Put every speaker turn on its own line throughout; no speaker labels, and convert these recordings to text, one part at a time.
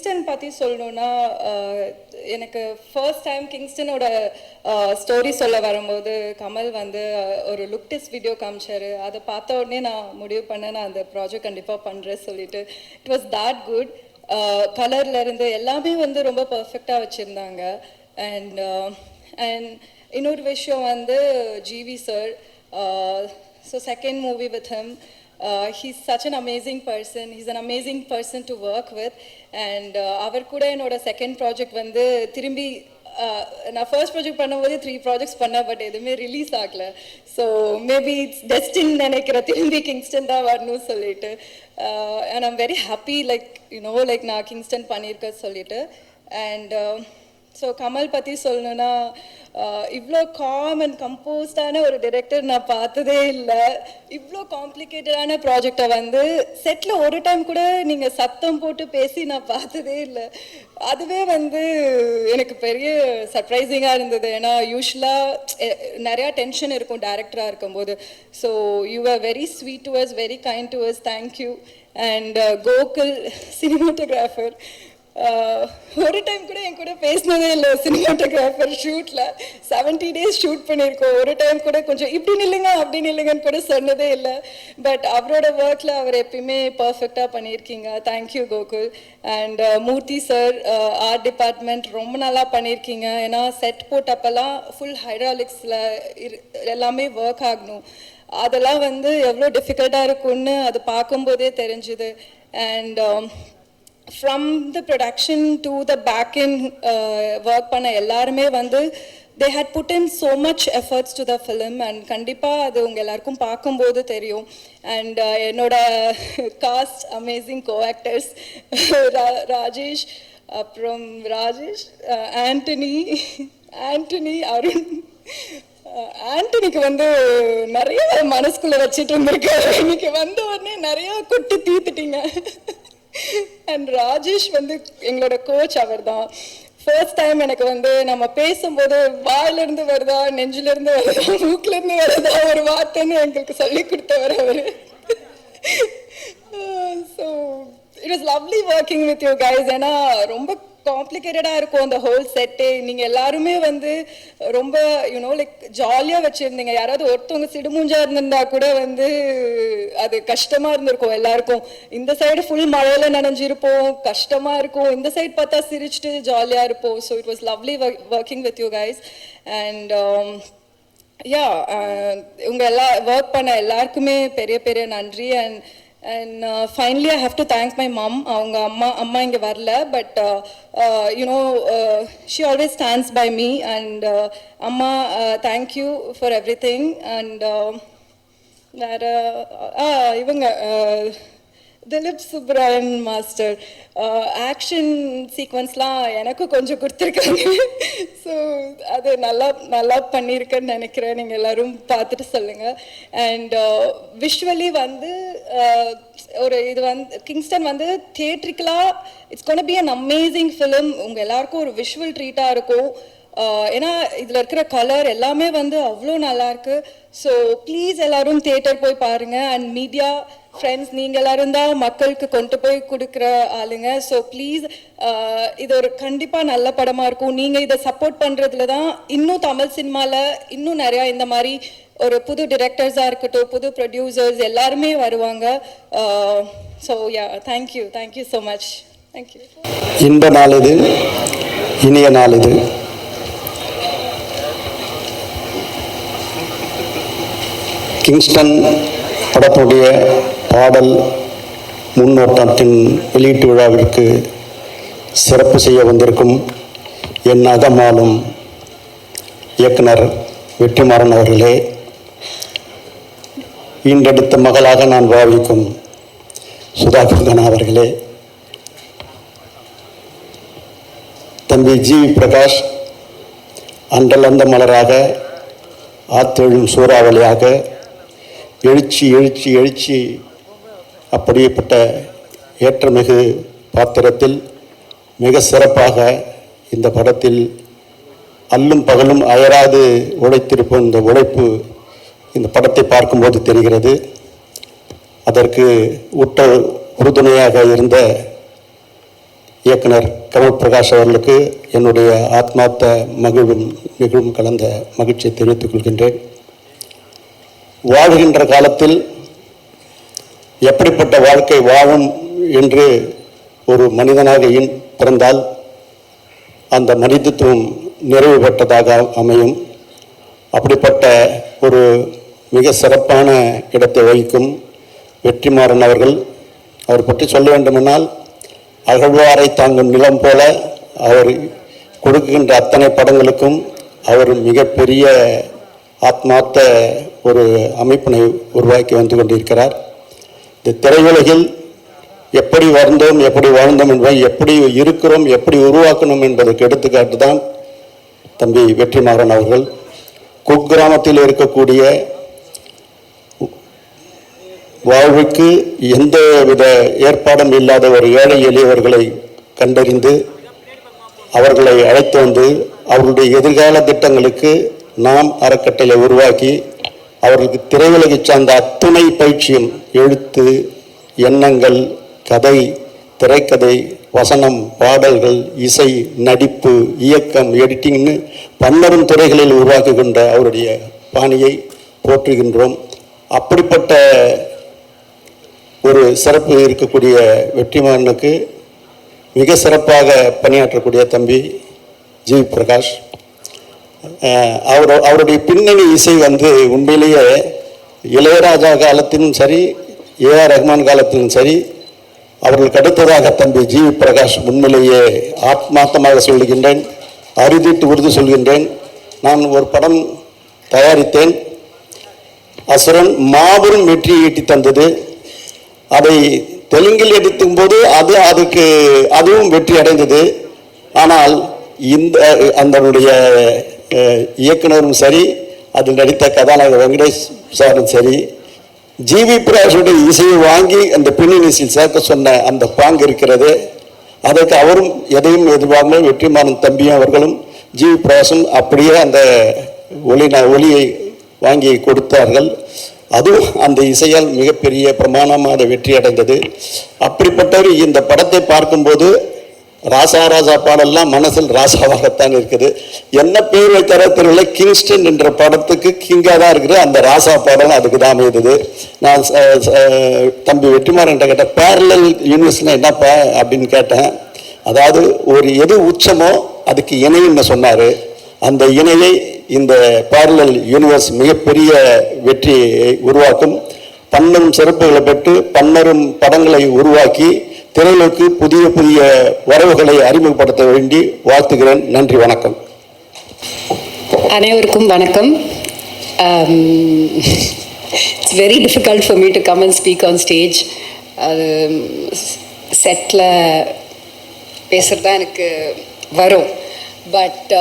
Kingston பற்றி சொல்லணும்னா எனக்கு ஃபர்ஸ்ட் டைம் கிங்ஸ்டனோட ஸ்டோரி சொல்ல வரும்போது கமல் வந்து ஒரு லுக் டெஸ்ட் வீடியோ காமிச்சாரு. அதை பார்த்த உடனே நான் முடிவு பண்ண நான் அந்த ப்ராஜெக்ட் கண்டிப்பாக பண்ணுறேன் சொல்லிட்டு. இட் வாஸ் தேட் குட் கலர்ல இருந்து எல்லாமே வந்து ரொம்ப பர்ஃபெக்டாக வச்சுருந்தாங்க. அண்ட் அண்ட் இன்னொரு விஷயம் வந்து GV sir so second movie with him he's such an amazing person he's an amazing person to work with and அவர் கூட என்னோட செகண்ட் ப்ராஜெக்ட் வந்து திரும்பி uh, நான் ஃபர்ஸ்ட் ப்ராஜெக்ட் பண்ணும்போது த்ரீ ப்ராஜெக்ட்ஸ் பண்ணேன் பட் எதுவுமே ரிலீஸ் ஆகல. ஸோ மேபி இட்ஸ் டெஸ்டின் நினைக்கிற திரும்பி கிங்ஸ்டன் தான் வரணும்னு சொல்லிட்டு and I'm very happy like you know like நான் கிங்ஸ்டன் பண்ணியிருக்க சொல்லிட்டு. அண்ட் ஸோ கமல் பற்றி சொல்லணும்னா இவ்வளோ காம் அண்ட் கம்போஸ்டான ஒரு டிரெக்டர் நான் பார்த்ததே இல்லை. இவ்வளோ காம்ப்ளிகேட்டடான ப்ராஜெக்டை வந்து செட்டில் ஒரு டைம் கூட நீங்கள் சத்தம் போட்டு பேசி நான் பார்த்ததே இல்லை. அதுவே வந்து எனக்கு பெரிய சர்ப்ரைசிங்காக இருந்தது. ஏன்னா யூஸ்வலாக நிறையா டென்ஷன் இருக்கும் டேரக்டராக இருக்கும்போது. So you are very sweet to us very kind to us thank you and Gokul cinematographer ஒரு டைம் கூட என் கூட பேசினதே இல்லை சினிமாட்டோகிராஃபர் ஷூட்டில் செவன்ட்டி டேஸ் ஷூட் பண்ணியிருக்கோம் ஒரு டைம் கூட கொஞ்சம் இப்படி நில்லுங்க அப்படி நில்லுங்கன்னு கூட சொன்னதே இல்லை. பட் அவரோட ஒர்க்கில் அவர் எப்பயுமே பர்ஃபெக்டாக பண்ணியிருக்கீங்க thank you Gokul. And Murthy sir art department ரொம்ப நல்லா பண்ணியிருக்கீங்க ஏன்னா செட் போட்டப்பெல்லாம் ஃபுல் ஹைட்ராலிக்ஸில் எல்லாமே ஒர்க் ஆகணும். அதெல்லாம் வந்து எவ்வளோ டிஃபிகல்ட்டாக இருக்கும்னு அது பார்க்கும்போதே தெரிஞ்சுது. And from the production to the back in work பண்ண எல்லாருமே வந்து they had put in so much efforts to the film and கண்டிப்பாக அது உங்கள் எல்லாருக்கும் பார்க்கும்போது தெரியும். அண்ட் uh, என்னோட cast amazing co actors Rajesh அப்புறம் ராஜேஷ் ஆண்டனி ஆண்டனி அருண் ஆண்டனிக்கு வந்து நிறைய மனசுக்குள்ளே வச்சுட்டு இருந்திருக்காரு. இன்னைக்கு வந்த உடனே நிறையா கொட்டி தீத்துட்டீங்க. அண்ட் ராஜேஷ் வந்து எங்களோட கோச் அவர் தான் ஃபர்ஸ்ட் டைம் எனக்கு வந்து நம்ம பேசும்போது வாயிலிருந்து வருதா நெஞ்சிலிருந்து வருதா மூக்கிலிருந்து வருதா ஒரு வார்த்தைன்னு எங்களுக்கு சொல்லி கொடுத்தவர் அவர். So it is lovely working with you guys ஏன்னா ரொம்ப காம்ப்ளிகேட்டடாக இருக்கும் அந்த ஹோல் செட்டு நீங்கள் எல்லாருமே வந்து ரொம்ப யூனோ லைக் ஜாலியாக வச்சுருந்தீங்க. யாராவது ஒருத்தவங்க சிடுமூஞ்சா இருந்திருந்தா கூட வந்து அது கஷ்டமாக இருந்திருக்கும் எல்லாருக்கும். இந்த சைடு ஃபுல் மழையில் நனைஞ்சிருப்போம் கஷ்டமாக இருக்கும். இந்த சைடு பார்த்தா சிரிச்சுட்டு ஜாலியாக இருப்போம். So it was lovely working with you guys and yeah உங்கள் எல்லா ஒர்க் பண்ண எல்லாருக்குமே பெரிய பெரிய நன்றி. And and finally I have to thanks my mum அவங்க அம்மா அம்மா இங்கே வரல but you know she always stands by me and அம்மா thank you for everything and வேற uh, uh, இவங்க uh, Dilip Subbarayan master action சீக்வன்ஸ்லாம் எனக்கும் கொஞ்சம் கொடுத்துருக்காங்க. ஸோ அது நல்லா நல்லா பண்ணியிருக்கேன்னு நினைக்கிறேன். நீங்கள் எல்லோரும் பார்த்துட்டு சொல்லுங்கள் அண்ட் விஷுவலி வந்து ஒரு இது வந்து கிங்ஸ்டன் வந்து தியேட்ரிக்கலாக it's gonna be an amazing film உங்கள் எல்லாருக்கும் ஒரு விஷுவல் ட்ரீட்டாக இருக்கும். ஏன்னா இதில் இருக்கிற கலர் எல்லாமே வந்து அவ்வளோ நல்லா இருக்கு. ஸோ ப்ளீஸ் எல்லாரும் தியேட்டர் போய் பாருங்க. அண்ட் மீடியா ஃப்ரெண்ட்ஸ் நீங்கள் எல்லாரும் தான் மக்களுக்கு கொண்டு போய் கொடுக்குற ஆளுங்க. ஸோ ப்ளீஸ் இது ஒரு கண்டிப்பாக நல்ல படமாக இருக்கும். நீங்கள் இதை சப்போர்ட் பண்ணுறதுல தான் இன்னும் தமிழ் சினிமாவில் இன்னும் நிறையா இந்த மாதிரி ஒரு புது டிரெக்டர்ஸாக இருக்கட்டும் புது ப்ரொடியூசர்ஸ் எல்லாருமே வருவாங்க. So yeah thank you thank you so much thank you
இன்ப நாள் இது இனிய நாள் இது கிங்ஸ்டன் படத்துடைய பாடல் முன்னோட்டத்தின் வெளியீட்டு விழாவிற்கு சிறப்பு செய்ய வந்திருக்கும் என் அகமாலும் இயக்குனர் வெற்றிமாறன் அவர்களே ஈண்டெடுத்த மகளாக நான் பாவிக்கும் சுதாகர்கனா அவர்களே. தம்பி ஜி பிரகாஷ் அன்றலந்த மலராக ஆத்தெழும் சூறாவளியாக எழுச்சி எழுச்சி எழுச்சி அப்படிப்பட்ட ஏற்றமிகு பாத்திரத்தில் மிக சிறப்பாக இந்த படத்தில் அல்லும் பகலும் அயராது உழைத்திருப்போம் இந்த உழைப்பு இந்த படத்தை பார்க்கும்போது தெரிகிறது. அதற்கு உற்ற உறுதுணையாக இருந்த இயக்குனர் கமல் பிரகாஷ் அவர்களுக்கு என்னுடைய ஆத்மார்த்த மகிழ்வும் மிகவும் கலந்த மகிழ்ச்சியை தெரிவித்துக் கொள்கின்றேன். வாழ்கின்ற காலத்தில் எப்படிப்பட்ட வாழ்க்கை வாழும் என்று ஒரு மனிதனாக பிறந்தால் அந்த மனிதத்துவம் நிறைவு பெற்றதாக அமையும். அப்படிப்பட்ட ஒரு மிக சிறப்பான இடத்தை வகிக்கும் வெற்றிமாறன் அவர்கள். அவர் பற்றி சொல்ல வேண்டுமென்றால் அகழ்வாரை தாங்கும் நிலம் போல அவர் கொடுக்கின்ற அத்தனை படங்களுக்கும் அவர் மிகப்பெரிய ஆத்மார்த்த ஒரு அமைப்பினை உருவாக்கி வந்து கொண்டிருக்கிறார். இந்த திரையுலகில் எப்படி வந்தோம் எப்படி வாழ்ந்தோம் என்பதை எப்படி இருக்கிறோம் எப்படி உருவாக்கணும் என்பதற்கு எடுத்துக்காட்டு தான் தம்பி வெற்றிமாறன் அவர்கள். குக்கிராமத்தில் இருக்கக்கூடிய வாழ்வுக்கு எந்த வித ஏற்பாடும் இல்லாத ஒரு ஏழை எளியவர்களை கண்டறிந்து அவர்களை அழைத்து வந்து அவர்களுடைய எதிர்கால திட்டங்களுக்கு நாம் அறக்கட்டளை உருவாக்கி அவர்களுக்கு திரையுலகை சார்ந்த அத்துணை பயிற்சியும் எழுத்து எண்ணங்கள் கதை திரைக்கதை வசனம் பாடல்கள் இசை நடிப்பு இயக்கம் எடிட்டிங்னு பன்னரும் துறைகளில் உருவாக்குகின்ற அவருடைய பாணியை போற்றுகின்றோம். அப்படிப்பட்ட ஒரு சிறப்பு இருக்கக்கூடிய வெற்றிமாறனுக்கு மிக சிறப்பாக பணியாற்றக்கூடிய தம்பி ஜி பிரகாஷ். அஹ் அவர் அவருடைய பின்னணி இசை வந்து உண்மையிலேயே இளையராஜா காலத்திலும் சரி ஏஆர் ரஹ்மான் காலத்திலும் சரி அவர்களுக்கு அடுத்ததாக தம்பி ஜி பிரகாஷ் உண்மையிலேயே ஆத்மார்த்தமாக சொல்லுகின்றேன் அறுதிட்டு உறுதி சொல்கின்றேன். நான் ஒரு படம் தயாரித்தேன். அசுரன் மாபெரும் வெற்றியை ஈட்டி தந்தது. அதை தெலுங்கில் எடுத்தும் போது அது அதுக்கு அதுவும் வெற்றி அடைந்தது. ஆனால் இந்த அதனுடைய இயக்குனரும் சரி அதில் நடித்த கதாநாயகர் வெங்கடேஷ் சாரும் சரி ஜிவி பிரகாஷுடைய இசையை வாங்கி அந்த பின்னணிசில் சேர்க்க சொன்ன அந்த பாங்கு இருக்கிறது. அதற்கு அவரும் எதையும் எதிர்பார்க்காமல் வெற்றிமாறன் தம்பியும் அவர்களும் ஜிவி பிரகாஷும் அப்படியே அந்த ஒளி ஒளியை வாங்கி கொடுத்தார்கள். அதுவும் அந்த இசையால் மிகப்பெரிய பிரமாணமாக வெற்றி அடைந்தது. அப்படிப்பட்டவர் இந்த படத்தை பார்க்கும்போது ராசா ராசா பாடெல்லாம் மனசில் ராசாவாகத்தான் இருக்குது. என்ன பேர் வைத்தார தெரியல கிங்ஸ்டன் என்ற படத்துக்கு கிங்காக தான் இருக்குது. அந்த ராசா பாடலும் அதுக்கு தான் அமைந்தது. நான் தம்பி வெற்றிமாறன் கேட்டேன் பேரலல் யூனிவர்ஸ்னா என்னப்பா? அப்படின்னு கேட்டேன். அதாவது ஒரு எது உச்சமோ அதுக்கு இணைன்னு சொன்னார். அந்த இணையை இந்த பேரலல் யூனிவர்ஸ் மிகப்பெரிய வெற்றியை உருவாக்கும். பன்னரும் சிறப்புகளை பெற்று பன்னரும் படங்களை உருவாக்கி திரையுலகுக்கு புதிய புதிய வரவுகளை அறிமுகப்படுத்த வேண்டி வாழ்த்துகிறேன். நன்றி வணக்கம்.
அனைவருக்கும் வணக்கம். It's very difficult for me to come and speak on stage அது செட்டில் பேசுகிறது தான் எனக்கு வரும். பட்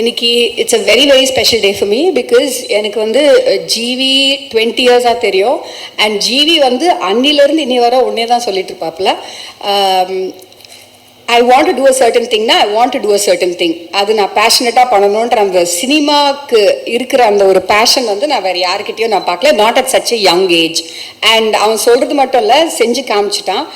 இன்னைக்கு it's a very very special day for me because எனக்கு வந்து ஜிவி டுவெண்ட்டி இயர்ஸாக தெரியும். அண்ட் ஜிவி வந்து அன்னிலேருந்து இனி வர ஒன்றே தான் சொல்லிட்டு இருப்பாப்புல. I want to do a certain திங்னா I want to do a certain thing அது நான் பேஷனட்டாக பண்ணணுன்ற அந்த சினிமாவுக்கு இருக்கிற அந்த ஒரு பேஷன் வந்து நான் வேறு யாருக்கிட்டேயும் நான் பார்க்கல. Not at such a young age and அவன் சொல்கிறது மட்டும் இல்லை செஞ்சு காமிச்சிட்டான்.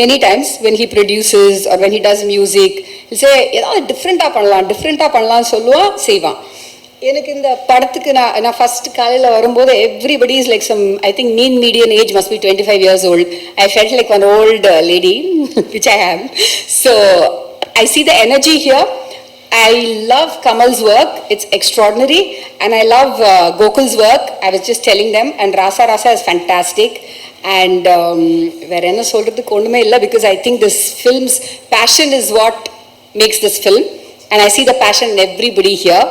Many times when he produces are when he does music say ஏதாவது டிஃப்ரெண்ட்டாக பண்ணலாம் டிஃப்ரெண்ட்டாக பண்ணலாம்னு சொல்லுவான் செய்வான் எனக்கு இந்த படத்துக்கு நான் நான் ஃபர்ஸ்ட் காலையில் வரும்போது everybody is like some I think mean median age must be twenty five years old I felt like one old lady which I have so I see the energy here I love Kamal's work. It's extraordinary. And I love uh, Gokul's work. I was just telling them. And Rasa Rasa is fantastic. And um, வேற என்ன சொல்றதுக்கு ஒண்ணுமே இல்லை because I think this film's passion is what makes this film. And I see the passion in everybody here.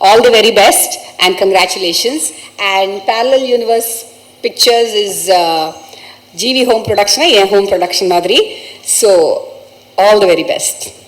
All the very best and congratulations. And Parallel Universe Pictures is uh, GV Home Production, N home production மாதிரி. So, all the very best.